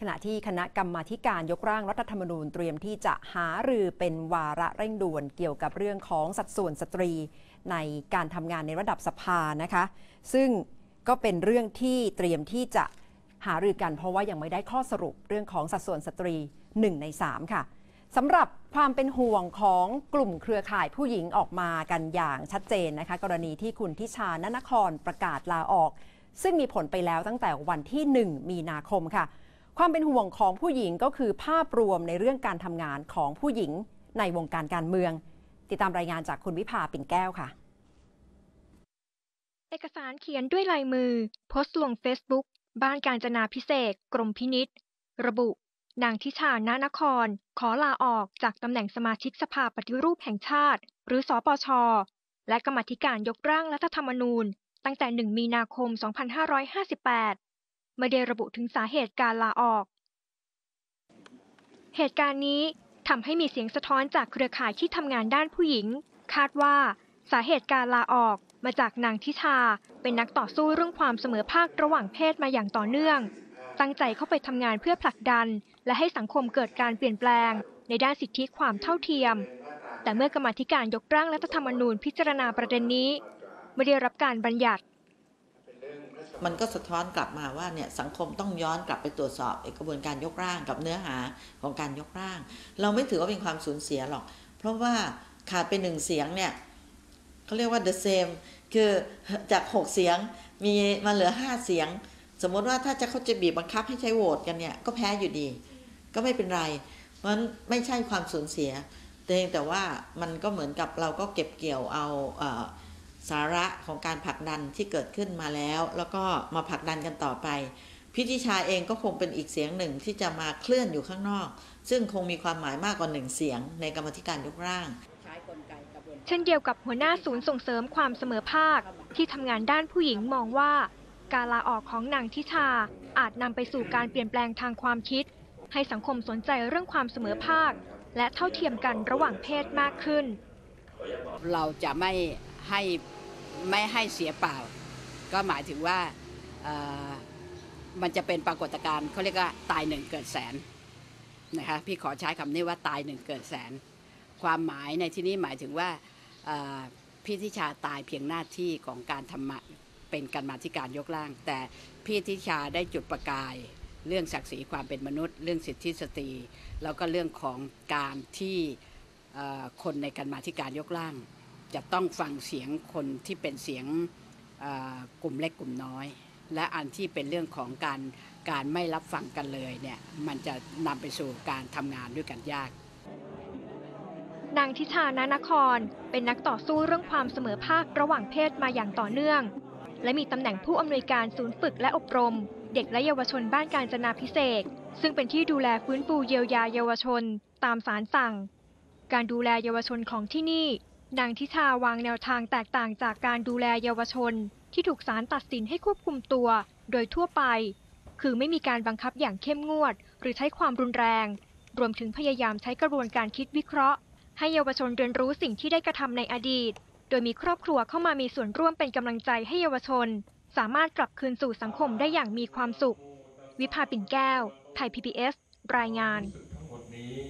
ขณะที่คณะกรรมาธิการยกร่างรัฐธรรมนูญเตรียมที่จะหารือเป็นวาระเร่งด่วนเกี่ยวกับเรื่องของสัดส่วนสตรีในการทำงานในระดับสภานะคะ ซึ่งก็เป็นเรื่องที่เตรียมที่จะหารือกันเพราะว่ายังไม่ได้ข้อสรุปเรื่องของสัดส่วนสตรี 1 ใน 3 ค่ะสำหรับความเป็นห่วงของกลุ่มเครือข่ายผู้หญิงออกมากันอย่างชัดเจนนะคะ กรณีที่คุณทิชานนครประกาศลาออก ซึ่งมีผลไปแล้วตั้งแต่วันที่ 1 มีนาคมค่ะ ความเป็นห่วงของผู้หญิงก็คือภาพรวมในเรื่องการทำงานของผู้หญิงในวงการการเมือง ติดตามรายงานจากคุณวิภาปิ่นแก้วค่ะ เอกสารเขียนด้วยลายมือ โพสต์ลงเฟซบุ๊กบ้านการจนาพิเศษ กรมพินิษระบุ นางทิชา นานคร ขอลาออกจากตำแหน่งสมาชิกสภาปฏิรูปแห่งชาติ หรือสอปช และกรรมธิการยกร่างรัฐธรรมนูญ ตั้งแต่ 1 มีนาคม 2558 ไม่ได้ระบุถึงสาเหตุการลาออก เหตุการณ์นี้ทำให้มีเสียงสะท้อนจากเครือข่ายที่ทำงานด้านผู้หญิง คาดว่าสาเหตุการลาออกมาจากนางทิชา เป็นนักต่อสู้เรื่องความเสมอภาคระหว่างเพศมาอย่างต่อเนื่อง ตั้งใจเข้าไปทำงานเพื่อผลักดัน และให้สังคมเกิดการเปลี่ยนแปลง ในด้านสิทธิความเท่าเทียม แต่เมื่อกรรมาธิการยกร่างรัฐธรรมนูญพิจารณาประเด็นนี้ ไม่ได้รับการบัญญัติ มันก็สะท้อนกลับมาว่าเนี่ยสังคมต้องย้อนกลับไปตรวจสอบกระบวนการยกร่างกับเนื้อหาของการยกร่าง เราไม่ถือว่าเป็นความสูญเสียหรอก เพราะว่าขาดไปหนึ่งเสียงเนี่ยเขาเรียกว่า the same คือจากหกเสียงมีมาเหลือห้าเสียง สมมติว่าถ้าจะเขาจะบีบบังคับให้ใช้โหวตกันเนี่ยก็แพ้อยู่ดี ก็ไม่เป็นไร เพราะฉะนั้นไม่ใช่ความสูญเสียแต่แต่ว่ามันก็เหมือนกับเราก็เก็บเกี่ยวเอาเอ่อ สาระของการผลักดันที่เกิดขึ้นมาแล้ว แล้วก็มาผลักดันกันต่อไป พิธิชาเองก็คงเป็นอีกเสียงหนึ่งที่จะมาเคลื่อนอยู่ข้างนอก ซึ่งคงมีความหมายมากกว่าหนึ่งเสียงในกรรมธิการยกร่างเช่นเดียวกับหัวหน้าศูนย์ส่งเสริมความเสมอภาค ที่ทำงานด้านผู้หญิงมองว่า การลาออกของนางทิชา อาจนำไปสู่การเปลี่ยนแปลงทางความคิด ให้สังคมสนใจเรื่องความเสมอภาค และเท่าเทียมกันระหว่างเพศมากขึ้น เราจะไม่ ให้ไม่ให้เสียเปล่า ก็หมายถึงว่ามันจะเป็นปรากฏการณ์เขาเรียกว่าตายหนึ่งเกิดแสนนะคะพี่ขอใช้คำนี้ว่าตายหนึ่งเกิดแสน ความหมายในที่นี้หมายถึงว่าพี่ทิชาตายเพียงหน้าที่ของการทำมาเป็นการมาธิการยกร่าง แต่พี่ทิชาได้จุดประกาย เรื่องศักดิ์ศรีความเป็นมนุษย์ เรื่องสิทธิสตรี แล้วก็เรื่องของการที่คนในการมาธิการยกร่าง จะต้องฟังเสียงคนที่เป็นเสียงกลุ่มเล็กกลุ่มน้อย และอันที่เป็นเรื่องของการการไม่รับฟังกันเลยเนี่ยมันจะนำไปสู่การทำงานด้วยกันยากนางทิชานานคร เป็นนักต่อสู้เรื่องความเสมอภาคระหว่างเพศมาอย่างต่อเนื่อง และมีตำแหน่งผู้อำนวยการศูนย์ฝึกและอบรม เด็กและเยาวชนบ้านการจนาพิเศษ ซึ่งเป็นที่ดูแลฟื้นฟูเยียวยาเยาวชน ตามสารสั่ง การดูแลเยาวชนของที่นี่ นางทิชาวางแนวทางแตกต่างจากการดูแลเยาวชน ที่ถูกศาลตัดสินให้ควบคุมตัว โดยทั่วไป คือไม่มีการบังคับอย่างเข้มงวด หรือใช้ความรุนแรง รวมถึงพยายามใช้กระบวนการคิดวิเคราะห์ ให้เยาวชนเรียนรู้สิ่งที่ได้กระทำในอดีต โดยมีครอบครัวเข้ามามีส่วนร่วมเป็นกำลังใจให้เยาวชน สามารถกลับคืนสู่สังคมได้อย่างมีความสุข วิภาปิ่นแก้ว ไทย PBS รายงานทั้งหมดนี้